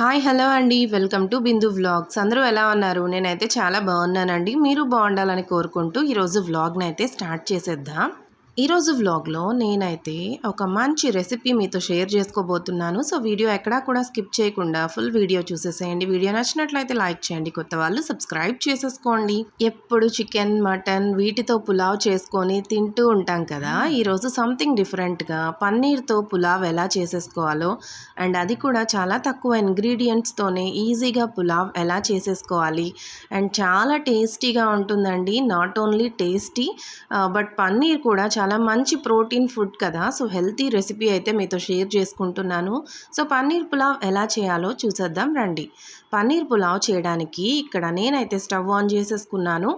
Hi hello అండి. Welcome to Bindu vlogs. అందరూ ఎలా ఉన్నారు? నేనైతే చాలా బాగున్నానండి. మీరు బాగుండాలని కోరుకుంటూ ఈరోజు వ్లాగ్ని అయితే స్టార్ట్ చేసేద్దాం. ఈరోజు వ్లాగ్లో నేనైతే ఒక మంచి రెసిపీ మీతో షేర్ చేసుకోబోతున్నాను. సో వీడియో ఎక్కడా కూడా స్కిప్ చేయకుండా ఫుల్ వీడియో చూసేసేయండి. వీడియో నచ్చినట్లయితే లైక్ చేయండి. కొత్త వాళ్ళు సబ్స్క్రైబ్ చేసేసుకోండి. ఎప్పుడు చికెన్ మటన్ వీటితో పులావ్ చేసుకొని తింటూ ఉంటాం కదా. ఈరోజు సంథింగ్ డిఫరెంట్గా పన్నీర్తో పులావ్ ఎలా చేసేసుకోవాలో అండ్ అది కూడా చాలా తక్కువ ఇంగ్రీడియంట్స్తోనే ఈజీగా పులావ్ ఎలా చేసేసుకోవాలి అండ్ చాలా టేస్టీగా ఉంటుందండి. Not only tasty but paneer కూడా చాలా మంచి ప్రోటీన్ ఫుడ్ కదా. సో హెల్తీ రెసిపీ అయితే మీతో షేర్ చేసుకుంటున్నాను. సో పన్నీర్ పులావ్ ఎలా చేయాలో చూసేద్దాం రండి. పన్నీర్ పులావ్ చేయడానికి ఇక్కడ నేనైతే స్టవ్ ఆన్ చేసేసుకున్నాను.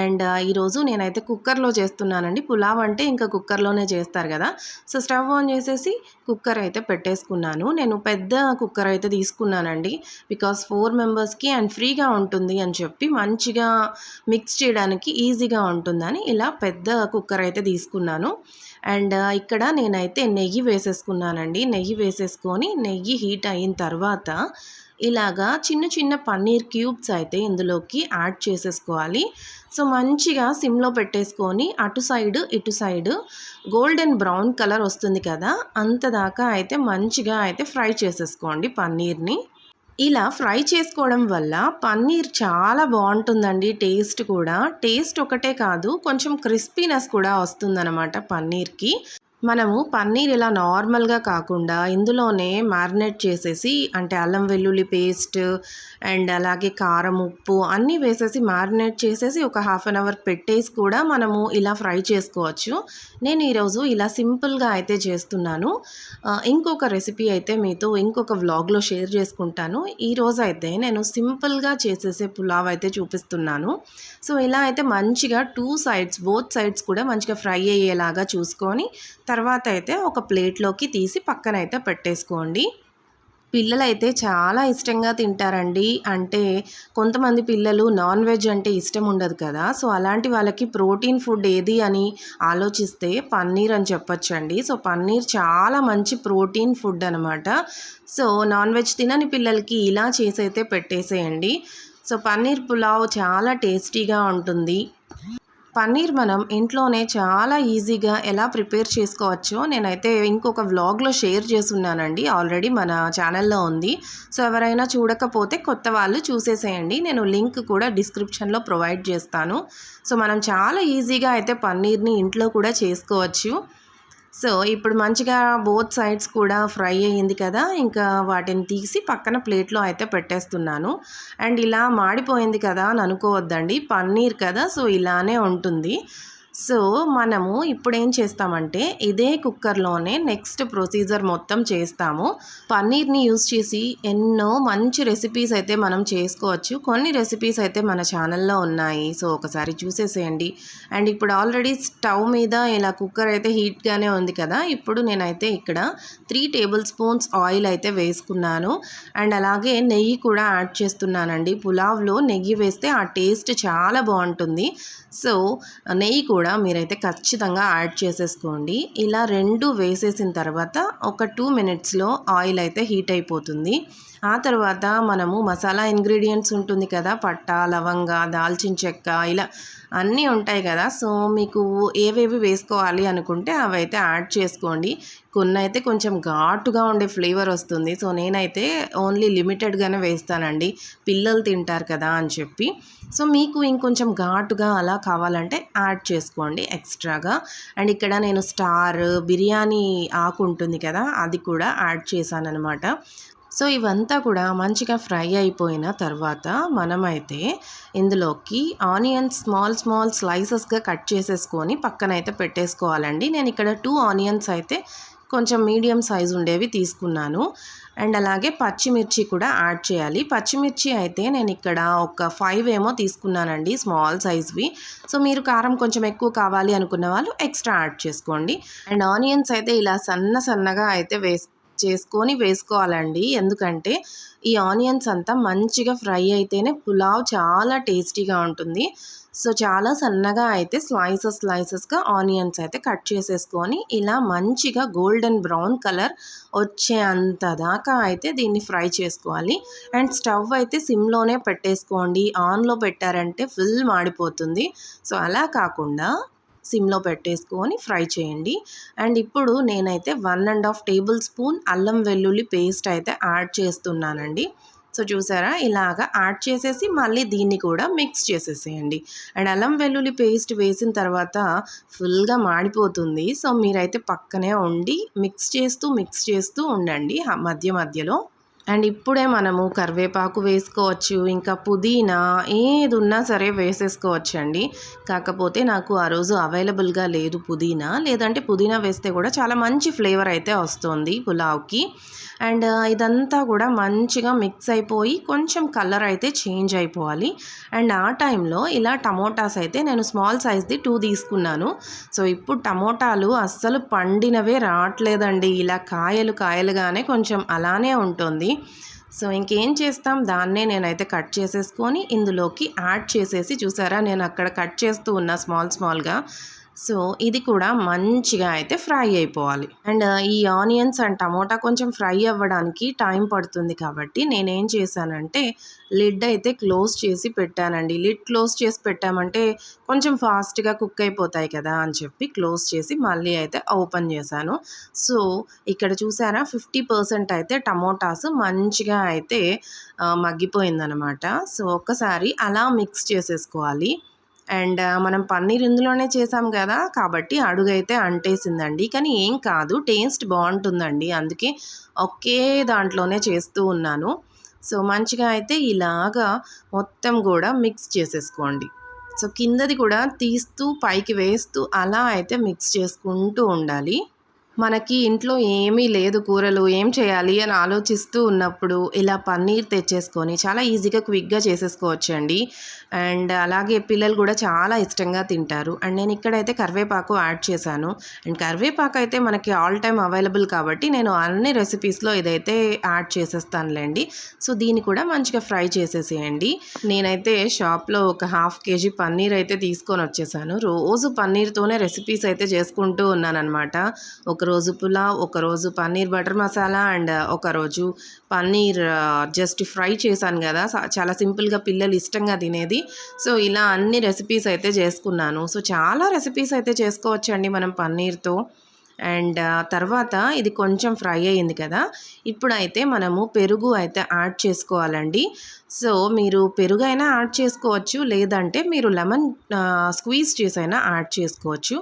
అండ్ ఈరోజు నేనైతే కుక్కర్లో చేస్తున్నానండి. పులావ్ అంటే ఇంకా కుక్కర్లోనే చేస్తారు కదా. సో స్టవ్ ఆన్ చేసేసి కుక్కర్ అయితే పెట్టేసుకున్నాను. నేను పెద్ద కుక్కర్ అయితే తీసుకున్నానండి. బికాస్ ఫోర్ మెంబర్స్కి అండ్ ఫ్రీగా ఉంటుంది అని చెప్పి మంచిగా మిక్స్ చేయడానికి ఈజీగా ఉంటుందని ఇలా పెద్ద కుక్కర్ అయితే తీసుకున్నాను. అండ్ ఇక్కడ నేనైతే నెయ్యి వేసేసుకున్నానండి. నెయ్యి వేసేసుకొని నెయ్యి హీట్ అయిన తర్వాత ఇలాగా చిన్న చిన్న పన్నీర్ క్యూబ్స్ అయితే ఇందులోకి యాడ్ చేసేసుకోవాలి. సో మంచిగా సిమ్లో పెట్టేసుకొని అటు సైడ్ ఇటు సైడ్ గోల్డెన్ బ్రౌన్ కలర్ వస్తుంది కదా అంత దాకా అయితే మంచిగా అయితే ఫ్రై చేసేసుకోండి పన్నీర్ని. ఇలా ఫ్రై చేసుకోవడం వల్ల పన్నీర్ చాలా బాగుంటుందండి టేస్ట్ కూడా. టేస్ట్ ఒకటే కాదు కొంచెం క్రిస్పీనెస్ కూడా వస్తుందన్నమాట పన్నీర్కి. మనము పన్నీర్ ఇలా నార్మల్గా కాకుండా ఇందులోనే మ్యారినేట్ చేసేసి అంటే అల్లం వెల్లుల్లి పేస్ట్ అండ్ అలాగే కారం ఉప్పు అన్నీ వేసేసి మ్యారినేట్ చేసేసి ఒక హాఫ్ అన్ అవర్ పెట్టేసి కూడా మనము ఇలా ఫ్రై చేసుకోవచ్చు. నేను ఈరోజు ఇలా సింపుల్గా అయితే చేస్తున్నాను. ఇంకొక రెసిపీ అయితే మీతో ఇంకొక వ్లాగ్లో షేర్ చేసుకుంటాను. ఈరోజు అయితే నేను సింపుల్గా చేసేసే పులావ్ అయితే చూపిస్తున్నాను. సో ఇలా అయితే మంచిగా టూ సైడ్స్ బోత్ సైడ్స్ కూడా మంచిగా ఫ్రై అయ్యేలాగా చూసుకొని తర్వాత అయితే ఒక ప్లేట్లోకి తీసి పక్కన అయితే పెట్టేసుకోండి. పిల్లలైతే చాలా ఇష్టంగా తింటారండి. అంటే కొంతమంది పిల్లలు నాన్ వెజ్ అంటే ఇష్టం ఉండదు కదా. సో అలాంటి వాళ్ళకి ప్రోటీన్ ఫుడ్ ఏది అని ఆలోచిస్తే పన్నీర్ అని చెప్పొచ్చండి. సో పన్నీర్ చాలా మంచి ప్రోటీన్ ఫుడ్ అనమాట సో నాన్ వెజ్ తినని పిల్లలకి ఇలా చేసైతే పెట్టేసేయండి. సో పన్నీర్ పులావ్ చాలా టేస్టీగా ఉంటుంది. పన్నీర్ మనం ఇంట్లోనే చాలా ఈజీగా ఎలా ప్రిపేర్ చేసుకోవచ్చో నేనైతే ఇంకొక వ్లాగ్లో షేర్ చేస్తున్నానండి. ఆల్రెడీ మన ఛానల్లో ఉంది. సో ఎవరైనా చూడకపోతే కొత్త వాళ్ళు చూసేసేయండి. నేను లింక్ కూడా డిస్క్రిప్షన్లో ప్రొవైడ్ చేస్తాను. సో మనం చాలా ఈజీగా అయితే పన్నీర్ని ఇంట్లో కూడా చేసుకోవచ్చు. సో ఇప్పుడు మంచిగా బోత్ సైడ్స్ కూడా ఫ్రై అయ్యింది కదా ఇంకా వాటిని తీసి పక్కన ప్లేట్లో అయితే పెట్టేస్తున్నాను. అండ్ ఇలా మాడిపోయింది కదా అని అనుకోవద్దండి. పన్నీర్ కదా సో ఇలానే ఉంటుంది. సో మనము ఇప్పుడు ఏం చేస్తామంటే ఇదే కుక్కర్లోనే నెక్స్ట్ ప్రొసీజర్ మొత్తం చేస్తాము. పన్నీర్ని యూస్ చేసి ఎన్నో మంచి రెసిపీస్ అయితే మనం చేసుకోవచ్చు. కొన్ని రెసిపీస్ అయితే మన ఛానల్లో ఉన్నాయి. సో ఒకసారి చూసేసేయండి. అండ్ ఇప్పుడు ఆల్రెడీ స్టవ్ మీద ఇలా కుక్కర్ అయితే హీట్గానే ఉంది కదా ఇప్పుడు నేనైతే ఇక్కడ త్రీ టేబుల్ స్పూన్స్ ఆయిల్ అయితే వేసుకున్నాను. అండ్ అలాగే నెయ్యి కూడా యాడ్ చేస్తున్నానండి. పులావ్లో నెయ్యి వేస్తే ఆ టేస్ట్ చాలా బాగుంటుంది. సో నెయ్యి కూడా మీరైతే ఖచ్చితంగా యాడ్ చేసేసుకోండి. ఇలా రెండు వేసేసిన తర్వాత ఒక టూ మినిట్స్లో ఆయిల్ అయితే హీట్ అయిపోతుంది. ఆ తర్వాత మనము మసాలా ఇంగ్రీడియంట్స్ ఉంటుంది కదా పట్ట లవంగ దాల్చిన చెక్క ఇలా అన్నీ ఉంటాయి కదా. సో మీకు ఏవేవి వేసుకోవాలి అనుకుంటే అవైతే యాడ్ చేసుకోండి. కొన్ని అయితే కొంచెం ఘాటుగా ఉండే ఫ్లేవర్ వస్తుంది. సో నేనైతే ఓన్లీ లిమిటెడ్గానే వేస్తానండి. పిల్లలు తింటారు కదా అని చెప్పి. సో మీకు ఇంకొంచెం ఘాటుగా అలా కావాలంటే యాడ్ చేసుకోండి ఎక్స్ట్రాగా. అండ్ ఇక్కడ నేను స్టార్ బిర్యానీ ఆకు ఉంటుంది కదా అది కూడా యాడ్ చేశాను అనమాట సో ఇవంతా కూడా మంచిగా ఫ్రై అయిపోయిన తర్వాత మనమైతే ఇందులోకి ఆనియన్స్ స్మాల్ స్మాల్ స్లైసెస్గా కట్ చేసేసుకొని పక్కనైతే పెట్టేసుకోవాలండి. నేను ఇక్కడ టూ ఆనియన్స్ అయితే కొంచెం మీడియం సైజ్ ఉండేవి తీసుకున్నాను. అండ్ అలాగే పచ్చిమిర్చి కూడా యాడ్ చేయాలి. పచ్చిమిర్చి అయితే నేను ఇక్కడ ఒక ఫైవ్ ఏమో తీసుకున్నానండి స్మాల్ సైజ్వి. సో మీరు కారం కొంచెం ఎక్కువ కావాలి అనుకున్న వాళ్ళు ఎక్స్ట్రా యాడ్ చేసుకోండి. అండ్ ఆనియన్స్ అయితే ఇలా సన్న సన్నగా అయితే వేస్ చేసుకొని వేసుకోవాలండి. ఎందుకంటే ఈ ఆనియన్స్ అంతా మంచిగా ఫ్రై అయితేనే పులావ్ చాలా టేస్టీగా ఉంటుంది. సో చాలా సన్నగా అయితే స్లైసెస్ స్లైసెస్గా ఆనియన్స్ అయితే కట్ చేసేసుకొని ఇలా మంచిగా గోల్డెన్ బ్రౌన్ కలర్ వచ్చే అంత దాకా అయితే దీన్ని ఫ్రై చేసుకోవాలి. అండ్ స్టవ్ అయితే సిమ్లోనే పెట్టేసుకోండి. ఆన్లో పెట్టారంటే ఫుల్ మాడిపోతుంది. సో అలా కాకుండా సిమ్లో పెట్టేసుకొని ఫ్రై చేయండి. అండ్ ఇప్పుడు నేనైతే one and half table spoon అల్లం వెల్లుల్లి పేస్ట్ అయితే యాడ్ చేస్తున్నానండి. సో చూసారా? ఇలాగా యాడ్ చేసేసి మళ్ళీ దీన్ని కూడా మిక్స్ చేసేసేయండి. అండ్ అల్లం వెల్లుల్లి పేస్ట్ వేసిన తర్వాత ఫుల్గా మాడిపోతుంది. సో మీరైతే పక్కనే ఉండి మిక్స్ చేస్తూ మిక్స్ చేస్తూ ఉండండి. మధ్య మధ్యలో. అండ్ ఇప్పుడే మనము కరివేపాకు వేసుకోవచ్చు ఇంకా పుదీనా ఏది ఉన్నా సరే వేసేసుకోవచ్చు అండి కాకపోతే నాకు ఆ రోజు అవైలబుల్గా లేదు పుదీనా. లేదంటే పుదీనా వేస్తే కూడా చాలా మంచి ఫ్లేవర్ అయితే వస్తుంది పులావ్కి. అండ్ ఇదంతా కూడా మంచిగా మిక్స్ అయిపోయి కొంచెం కలర్ అయితే చేంజ్ అయిపోవాలి. అండ్ ఆ టైంలో ఇలా టమోటాస్ అయితే నేను స్మాల్ సైజ్ది టూ తీసుకున్నాను. సో ఇప్పుడు టమోటాలు అస్సలు పండినవే రావట్లేదండి. ఇలా కాయలు కాయలుగానే కొంచెం అలానే ఉంటుంది. సో ఇంకేం చేస్తాం? దాన్నే నేనైతే కట్ చేసేసుకొని ఇందులోకి యాడ్ చేసేసి చూసారా? నేను అక్కడ కట్ చేస్తూ ఉన్నా స్మాల్ స్మాల్గా సో ఇది కూడా మంచిగా అయితే ఫ్రై అయిపోవాలి. అండ్ ఈ ఆనియన్స్ అండ్ టమోటా కొంచెం ఫ్రై అవ్వడానికి టైం పడుతుంది కాబట్టి నేనేం చేశానంటే లిడ్ అయితే క్లోజ్ చేసి పెట్టానండి. లిడ్ క్లోజ్ చేసి పెట్టామంటే కొంచెం ఫాస్ట్గా కుక్ అయిపోతాయి కదా అని చెప్పి క్లోజ్ చేసి మళ్ళీ అయితే ఓపెన్ చేశాను. సో ఇక్కడ చూసారా ఫిఫ్టీ పర్సెంట్ అయితే టమోటాస్ మంచిగా అయితే మగ్గిపోయిందనమాట. సో ఒక్కసారి అలా మిక్స్ చేసేసుకోవాలి. అండ్ మనం పన్నీర్ ఇందులోనే చేసాం కదా కాబట్టి అడుగైతే అంటేసిందండి. కానీ ఏం కాదు టేస్ట్ బాగుంటుందండి. అందుకే ఒకే దాంట్లోనే చేస్తూ ఉన్నాను. సో మంచిగా అయితే ఇలాగా మొత్తం కూడా మిక్స్ చేసేసుకోండి. సో కిందది కూడా తీస్తూ పైకి వేస్తూ అలా అయితే మిక్స్ చేసుకుంటూ ఉండాలి. మనకి ఇంట్లో ఏమీ లేదు కూరలు ఏం చేయాలి అని ఆలోచిస్తూ ఉన్నప్పుడు ఇలా పన్నీర్ తెచ్చేసుకొని చాలా ఈజీగా క్విక్గా చేసేసుకోవచ్చు అండి అండ్ అలాగే పిల్లలు కూడా చాలా ఇష్టంగా తింటారు. అండ్ నేను ఇక్కడైతే కరివేపాకు యాడ్ చేశాను. అండ్ కరివేపాకు అయితే మనకి ఆల్ టైమ్ అవైలబుల్ కాబట్టి నేను అన్ని రెసిపీస్లో ఇదైతే యాడ్ చేసేస్తానులేండి. సో దీన్ని కూడా మంచిగా ఫ్రై చేసేసేయండి. నేనైతే షాప్లో ఒక హాఫ్ కేజీ పన్నీర్ అయితే తీసుకొని వచ్చేసాను. రోజు పన్నీర్తోనే రెసిపీస్ అయితే చేసుకుంటూ ఉన్నానన్నమాట. ఒక ఒకరోజు పులావ్ ఒకరోజు పన్నీర్ బటర్ మసాలా అండ్ ఒకరోజు పన్నీర్ జస్ట్ ఫ్రై చేశాను కదా. చాలా సింపుల్గా పిల్లలు ఇష్టంగా తినేది. సో ఇలా అన్ని రెసిపీస్ అయితే చేసుకున్నాను. సో చాలా రెసిపీస్ అయితే చేసుకోవచ్చండి మనం పన్నీర్తో. అండ్ తర్వాత ఇది కొంచెం ఫ్రై అయ్యింది కదా. ఇప్పుడైతే మనము పెరుగు అయితే యాడ్ చేసుకోవాలండి. సో మీరు పెరుగు అయినా యాడ్ చేసుకోవచ్చు. లేదంటే మీరు లెమన్ స్క్వీజ్ చేసైనా యాడ్ చేసుకోవచ్చు.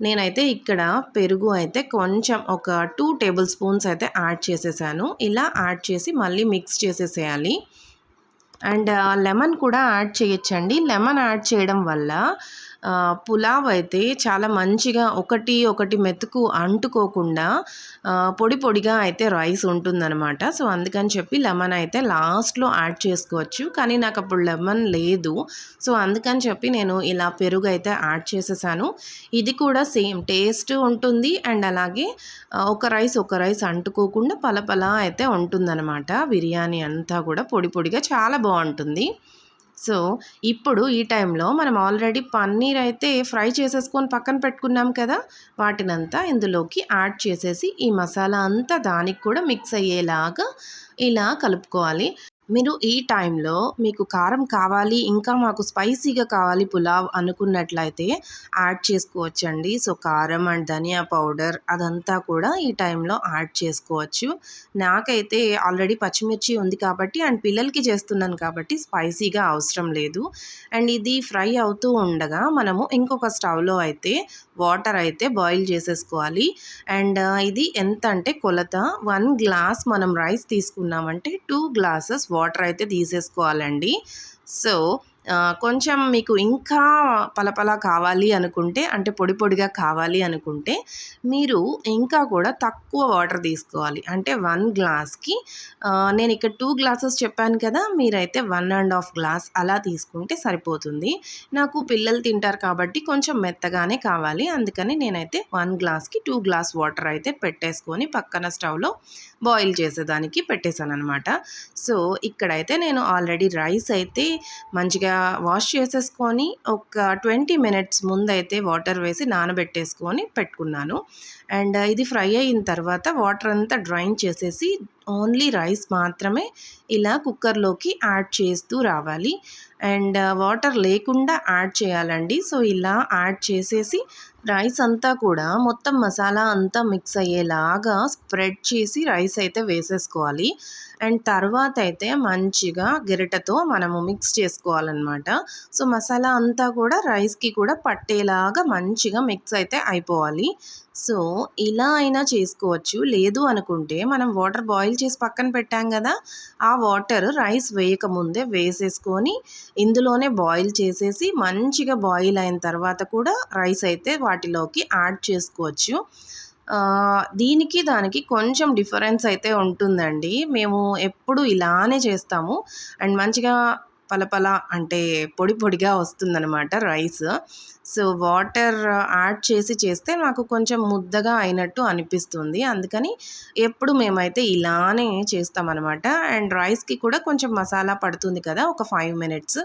నేనైతే ఇక్కడ పెరుగు అయితే కొంచెం ఒక టూ టేబుల్ స్పూన్స్ అయితే యాడ్ చేసేసాను. ఇలా యాడ్ చేసి మళ్ళీ మిక్స్ చేసేసేయాలి. అండ్ లెమన్ కూడా యాడ్ చేయొచ్చండి. లెమన్ యాడ్ చేయడం వల్ల పులావ్ అయితే చాలా మంచిగా ఒకటి ఒకటి మెతుకు అంటుకోకుండా పొడి పొడిగా అయితే రైస్ ఉంటుందన్నమాట. సో అందుకని చెప్పి లెమన్ అయితే లాస్ట్లో యాడ్ చేసుకోవచ్చు. కానీ నాకు అప్పుడు లెమన్ లేదు. సో అందుకని చెప్పి నేను ఇలా పెరుగు అయితే యాడ్ చేసేసాను. ఇది కూడా సేమ్ టేస్ట్ ఉంటుంది. అండ్ అలాగే ఒక రైస్ ఒక రైస్ అంటుకోకుండా పలపలా అయితే ఉంటుందన్నమాట. బిర్యానీ అంతా కూడా పొడి పొడిగా చాలా బాగుంటుంది. సో ఇప్పుడు ఈ టైంలో మనం ఆల్రెడీ పన్నీర్ అయితే ఫ్రై చేసేసుకొని పక్కన పెట్టుకున్నాం కదా వాటినంతా ఇందులోకి యాడ్ చేసేసి ఈ మసాలా అంతా దానికి కూడా మిక్స్ అయ్యేలాగా ఇలా కలుపుకోవాలి. మీరు ఈ టైంలో మీకు కారం కావాలి ఇంకా మాకు స్పైసీగా కావాలి పులావ్ అనుకున్నట్లయితే యాడ్ చేసుకోవచ్చండి. సో కారం అండ్ ధనియా పౌడర్ అదంతా కూడా ఈ టైంలో యాడ్ చేసుకోవచ్చు. నాకైతే ఆల్రెడీ పచ్చిమిర్చి ఉంది కాబట్టి అండ్ పిల్లలకి చేస్తున్నాను కాబట్టి స్పైసీగా అవసరం లేదు. అండ్ ఇది ఫ్రై అవుతూ ఉండగా మనము ఇంకొక స్టవ్లో అయితే వాటర్ అయితే బాయిల్ చేసేసుకోవాలి. అండ్ ఇది ఎంత అంటే కొలత వన్ గ్లాస్ మనం రైస్ తీసుకున్నామంటే టూ గ్లాసెస్ వాటర్ అయితే తీసేసుకోవాలండి. సో కొంచెం మీకు ఇంకా పలపల కావాలి అనుకుంటే అంటే పొడి పొడిగా కావాలి అనుకుంటే మీరు ఇంకా కూడా తక్కువ వాటర్ తీసుకోవాలి. అంటే వన్ గ్లాస్కి నేను ఇక్కడ టూ గ్లాసెస్ చెప్పాను కదా మీరైతే వన్ అండ్ హాఫ్ గ్లాస్ అలా తీసుకుంటే సరిపోతుంది. నాకు పిల్లలు తింటారు కాబట్టి కొంచెం మెత్తగానే కావాలి. అందుకని నేనైతే వన్ గ్లాస్కి టూ గ్లాస్ వాటర్ అయితే పెట్టేసుకొని పక్కన స్టవ్లో బాయిల్ చేసేదానికి పెట్టేశాను అనమాట సో ఇక్కడైతే నేను ఆల్రెడీ రైస్ అయితే మంచిగా వాష్ చేసేసుకొని ఒక ట్వంటీ మినిట్స్ ముందైతే వాటర్ వేసి నానబెట్టేసుకొని పెట్టుకున్నాను. అండ్ ఇది ఫ్రై అయిన తర్వాత వాటర్ అంతా డ్రైన్ చేసేసి ఓన్లీ రైస్ మాత్రమే ఇలా కుక్కర్లోకి యాడ్ చేస్తూ రావాలి. అండ్ వాటర్ లేకుండా యాడ్ చేయాలండి. సో ఇలా యాడ్ చేసేసి రైస్ అంతా కూడా మొత్తం మసాలా అంతా మిక్స్ అయ్యేలాగా స్ప్రెడ్ చేసి రైస్ అయితే వేసేసుకోవాలి. అండ్ తర్వాత అయితే మంచిగా గెరిటతో మనము మిక్స్ చేసుకోవాలన్నమాట. సో మసాలా అంతా కూడా రైస్కి కూడా పట్టేలాగా మంచిగా మిక్స్ అయితే అయిపోవాలి. సో ఇలా అయినా చేసుకోవచ్చు. లేదు అనుకుంటే మనం వాటర్ బాయిల్ చేసి పక్కన పెట్టాం కదా ఆ వాటర్ రైస్ వేయకముందే వేసేసుకొని ఇందులోనే బాయిల్ చేసేసి మంచిగా బాయిల్ అయిన తర్వాత కూడా రైస్ అయితే వాటిలోకి యాడ్ చేసుకోవచ్చు. దీనికి దానికి కొంచెం డిఫరెన్స్ అయితే ఉంటుందండి. మేము ఎప్పుడు ఇలానే చేస్తాము. అండ్ మంచిగా పలపల అంటే పొడి పొడిగా వస్తుందనమాట రైస్. సో వాటర్ యాడ్ చేసి చేస్తే నాకు కొంచెం ముద్దగా అయినట్టు అనిపిస్తుంది. అందుకని ఎప్పుడు మేమైతే ఇలానే చేస్తామన్నమాట. అండ్ రైస్కి కూడా కొంచెం మసాలా పడుతుంది కదా ఒక ఫైవ్ మినిట్స్.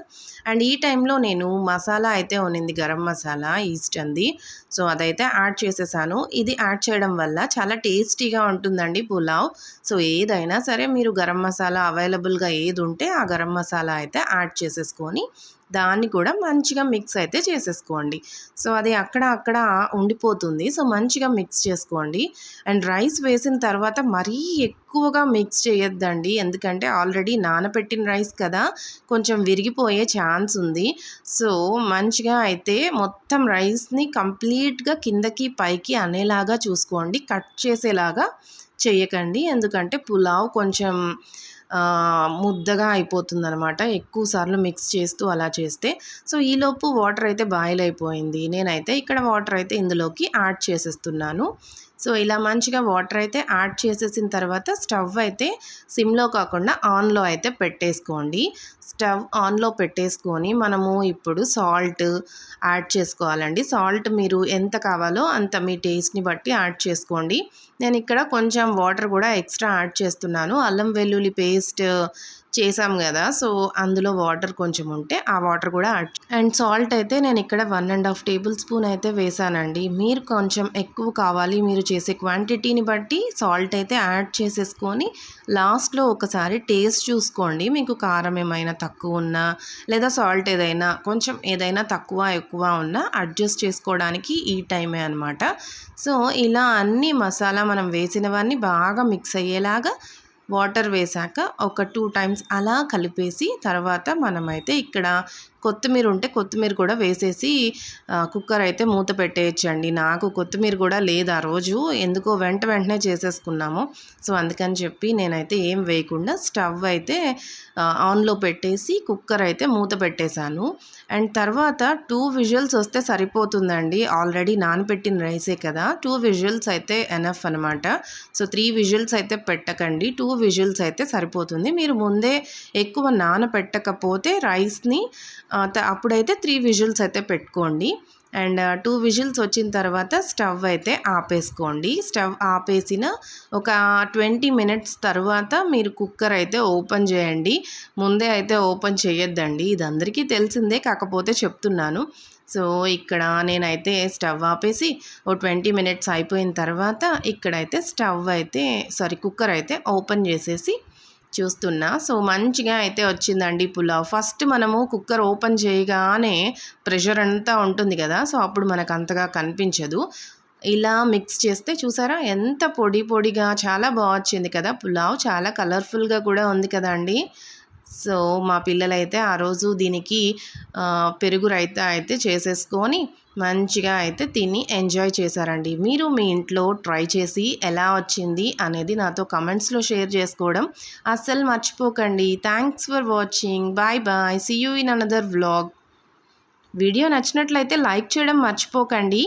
అండ్ ఈ టైంలో నేను మసాలా అయితే ఉన్నింది గరం మసాలా ఈస్ట్ అంది. సో అదైతే యాడ్ చేసేసాను. ఇది యాడ్ చేయడం వల్ల చాలా టేస్టీగా ఉంటుందండి పులావ్. సో ఏదైనా సరే మీరు గరం మసాలా అవైలబుల్గా ఏది ఉంటే ఆ గరం మసాలా అయితే యాడ్ చేసేసుకొని దాన్ని కూడా మంచిగా మిక్స్ అయితే చేసేసుకోండి. సో అది అక్కడ అక్కడ ఉండిపోతుంది. సో మంచిగా మిక్స్ చేసుకోండి. అండ్ రైస్ వేసిన తర్వాత మరీ ఎక్కువగా మిక్స్ చేయొద్దండి. ఎందుకంటే ఆల్రెడీ నానబెట్టిన రైస్ కదా కొంచెం విరిగిపోయే ఛాన్స్ ఉంది. సో మంచిగా అయితే మొత్తం రైస్ని కంప్లీట్గా కిందకి పైకి అనేలాగా చూసుకోండి. కట్ చేసేలాగా చేయకండి. ఎందుకంటే పులావ్ కొంచెం ముద్దగా అయిపోతుంది అనమాట ఎక్కువ సార్లు మిక్స్ చేస్తూ అలా చేస్తే. సో ఈలోపు వాటర్ అయితే బాయిల్ అయిపోయింది. నేనైతే ఇక్కడ వాటర్ అయితే ఇందులోకి యాడ్ చేసేస్తున్నాను. సో ఇలా మంచిగా వాటర్ అయితే యాడ్ చేసేసిన తర్వాత స్టవ్ అయితే సిమ్లో కాకుండా ఆన్లో అయితే పెట్టేసుకోండి. స్టవ్ ఆన్లో పెట్టేసుకొని మనము ఇప్పుడు సాల్ట్ యాడ్ చేసుకోవాలండి. సాల్ట్ మీరు ఎంత కావాలో అంత మీ టేస్ట్ని బట్టి యాడ్ చేసుకోండి. నేను ఇక్కడ కొంచెం వాటర్ కూడా ఎక్స్ట్రా యాడ్ చేస్తున్నాను. అల్లం వెల్లుల్లి పేస్ట్ చేసాం కదా సో అందులో వాటర్ కొంచెం ఉంటే ఆ వాటర్ కూడా యాడ్ అండ్ సాల్ట్ అయితే నేను ఇక్కడ one and half table spoon అయితే వేసానండి. మీరు కొంచెం ఎక్కువ కావాలి మీరు చేసే క్వాంటిటీని బట్టి సాల్ట్ అయితే యాడ్ చేసేసుకొని లాస్ట్లో ఒకసారి టేస్ట్ చూసుకోండి. మీకు కారం ఏమైనా తక్కువ ఉన్నా లేదా సాల్ట్ ఏదైనా కొంచెం ఏదైనా తక్కువ ఎక్కువ ఉన్నా అడ్జస్ట్ చేసుకోవడానికి ఈ టైమే అనమాట సో ఇలా అన్ని మసాలా మనం వేసినవన్నీ బాగా మిక్స్ అయ్యేలాగా వాటర్ వేసాక ఒక టూ టైమ్స్ అలా కలిపేసి తర్వాత మనమైతే ఇక్కడ కొత్తిమీర ఉంటే కొత్తిమీర కూడా వేసేసి కుక్కర్ అయితే మూత పెట్టేయచ్చండి. నాకు కొత్తిమీర కూడా లేదు ఆ రోజు. ఎందుకో వెంట వెంటనే చేసేసుకున్నాము. సో అందుకని చెప్పి నేనైతే ఏం వేయకుండా స్టవ్ అయితే ఆన్లో పెట్టేసి కుక్కర్ అయితే మూత పెట్టేశాను. అండ్ తర్వాత టూ విజువల్స్ వస్తే సరిపోతుందండి. ఆల్రెడీ నానపెట్టిన రైసే కదా. టూ విజువల్స్ అయితే ఎనఫ్ అనమాట సో త్రీ విజువల్స్ అయితే పెట్టకండి. టూ విజువల్స్ అయితే సరిపోతుంది. మీరు ముందే ఎక్కువ నానపెట్టకపోతే రైస్ని అప్పుడైతే త్రీ విజిల్స్ అయితే పెట్టుకోండి. అండ్ టూ విజిల్స్ వచ్చిన తర్వాత స్టవ్ అయితే ఆపేసుకోండి. స్టవ్ ఆపేసిన ఒక ట్వంటీ మినిట్స్ తర్వాత మీరు కుక్కర్ అయితే ఓపెన్ చేయండి. ముందే అయితే ఓపెన్ చేయొద్దండి. ఇది అందరికీ తెలిసిందే కాకపోతే చెప్తున్నాను. సో ఇక్కడ నేనైతే స్టవ్ ఆపేసి ఓ ట్వంటీ మినిట్స్ అయిపోయిన తర్వాత ఇక్కడైతే స్టవ్ అయితే సారీ కుక్కర్ అయితే ఓపెన్ చేసేసి చూస్తున్నా. సో మంచిగా అయితే వచ్చిందండి పులావ్. ఫస్ట్ మనము కుక్కర్ ఓపెన్ చేయగానే ప్రెషర్ అంతా ఉంటుంది కదా సో అప్పుడు మనకు అంతగా కనిపించదు. ఇలా మిక్స్ చేస్తే చూసారా ఎంత పొడి పొడిగా చాలా బాగా వచ్చింది కదా పులావ్. చాలా కలర్ఫుల్గా కూడా ఉంది కదా అండి సో మా పిల్లలైతే ఆ రోజు దీనికి పెరుగు రైతా అయితే చేసేసుకొని మంచిగా అయితే తిని ఎంజాయ్ చేశారండి. మీరు మీ ఇంట్లో ట్రై చేసి ఎలా వచ్చింది అనేది నాతో కమెంట్స్లో షేర్ చేసుకోవడం అస్సలు మర్చిపోకండి. Thanks for watching. Bye bye. See you in another vlog video నచ్చినట్లయితే లైక్ చేయడం మర్చిపోకండి.